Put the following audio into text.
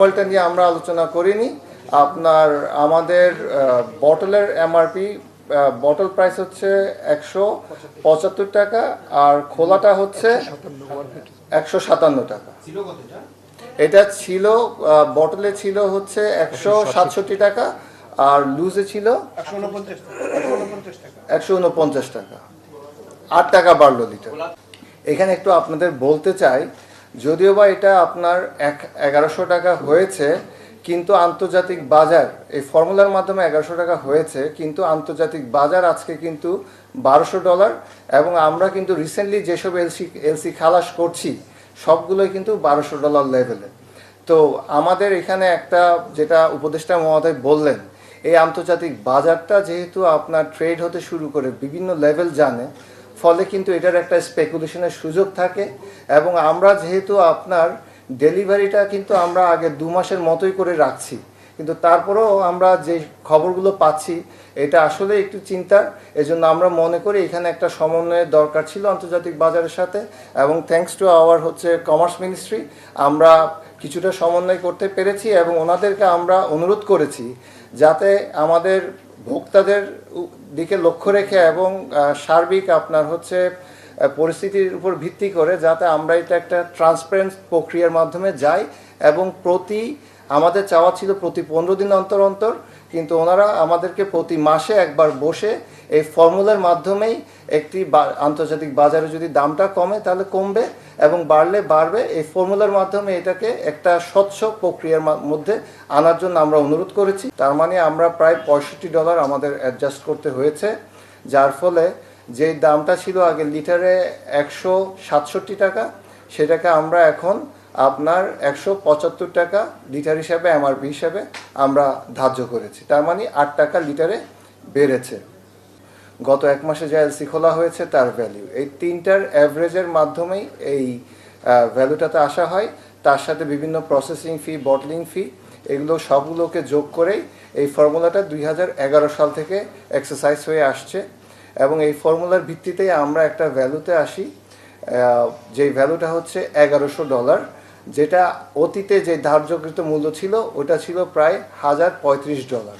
ফলটা নিয়ে আমরা আলোচনা করিনি। আপনার আমাদের বটলের এমআরপি বটল প্রাইস হচ্ছে একশো পঁচাত্তর টাকা আর খোলাটা হচ্ছে একশো সাতান্ন টাকা। এটা? ছিল বটলে ছিল হচ্ছে একশো সাতষট্টি টাকা আর লুজে ছিল একশো উনপঞ্চাশ টাকা। আট টাকা বাড়লো লিটার এখানে একটু আপনাদের বলতে চাই যদিও বা এটা আপনার এক এগারোশো টাকা হয়েছে, কিন্তু আন্তর্জাতিক বাজার, এই ফর্মুলার মাধ্যমে এগারোশো টাকা হয়েছে, কিন্তু আন্তর্জাতিক বাজার আজকে কিন্তু বারোশো ডলার এবং আমরা কিন্তু রিসেন্টলি যেসব এলসি এলসি খালাস করছি, সবগুলোই কিন্তু বারোশো ডলার লেভেলে তো আমাদের এখানে একটা যেটা উপদেষ্টা মহোদয় বললেন, এই আন্তর্জাতিক বাজারটা যেহেতু আপনার ট্রেড হতে শুরু করে বিভিন্ন লেভেল জানে ফলে কিন্তু এটার একটা স্পেকুলেশনের সুযোগ থাকে এবং আমরা যেহেতু আপনার ডেলিভারিটা কিন্তু আমরা আগে দু মাসের মতোই করে রাখছি। কিন্তু তারপরেও আমরা যে খবরগুলো পাচ্ছি, এটা আসলে একটু চিন্তার এজন্য আমরা মনে করি এখানে একটা সমন্বয়ের দরকার ছিল আন্তর্জাতিক বাজারের সাথে এবং থ্যাঙ্কস টু আওয়ার হচ্ছে কমার্স মিনিস্ট্রি আমরা কিছুটা সমন্বয় করতে পেরেছি এবং ওনাদেরকে আমরা অনুরোধ করেছি যাতে আমাদের ভোক্তাদের দিকে লক্ষ্য রেখে এবং সার্বিক আপনার হচ্ছে পরিস্থিতির উপর ভিত্তি করে যাতে আমরা এটা একটা ট্রান্সপারেন্ট প্রক্রিয়ার মাধ্যমে যাই এবং প্রতি, আমাদের চাওয়া ছিল প্রতি পনেরো দিন অন্তর অন্তর, কিন্তু ওনারা আমাদেরকে প্রতি মাসে একবার বসে এই ফর্মুলার মাধ্যমেই একটি আন্তর্জাতিক বাজারে যদি দামটা কমে তাহলে কমবে এবং বাড়লে বাড়বে, এই ফর্মুলার মাধ্যমে এটাকে একটা স্বচ্ছ প্রক্রিয়ার মধ্যে আনার জন্য আমরা অনুরোধ করেছি। তার মানে আমরা প্রায় পঁয়ষট্টি ডলার আমাদের অ্যাডজাস্ট করতে হয়েছে, যার ফলে যে দামটা ছিল আগে লিটারে একশো সাতষট্টি টাকা, সেটাকে আমরা এখন আপনার একশো পঁচাত্তর টাকা লিটার হিসাবে, এমআরপি হিসাবে আমরা ধার্য করেছি। তার মানে আট টাকা লিটারে বেড়েছে। গত এক মাসে যে এলসি খোলা হয়েছে তার ভ্যালু এই তিনটার অ্যাভারেজের মাধ্যমেই এই ভ্যালুটাতে আসা হয়। তার সাথে বিভিন্ন প্রসেসিং ফি বটলিং ফি এগুলো সবগুলোকে যোগ করেই এই ফর্মুলাটা দুই হাজার এগারো সাল থেকে এক্সারসাইজ হয়ে আসছে। এবং এই ফর্মুলার ভিত্তিতেই আমরা একটা ভ্যালুতে আসি যেই ভ্যালুটা হচ্ছে এগারোশো ডলার যেটা অতীতে যে ধার্যকৃত মূল্য ছিল, ওটা ছিল প্রায় হাজার পঁয়ত্রিশ ডলার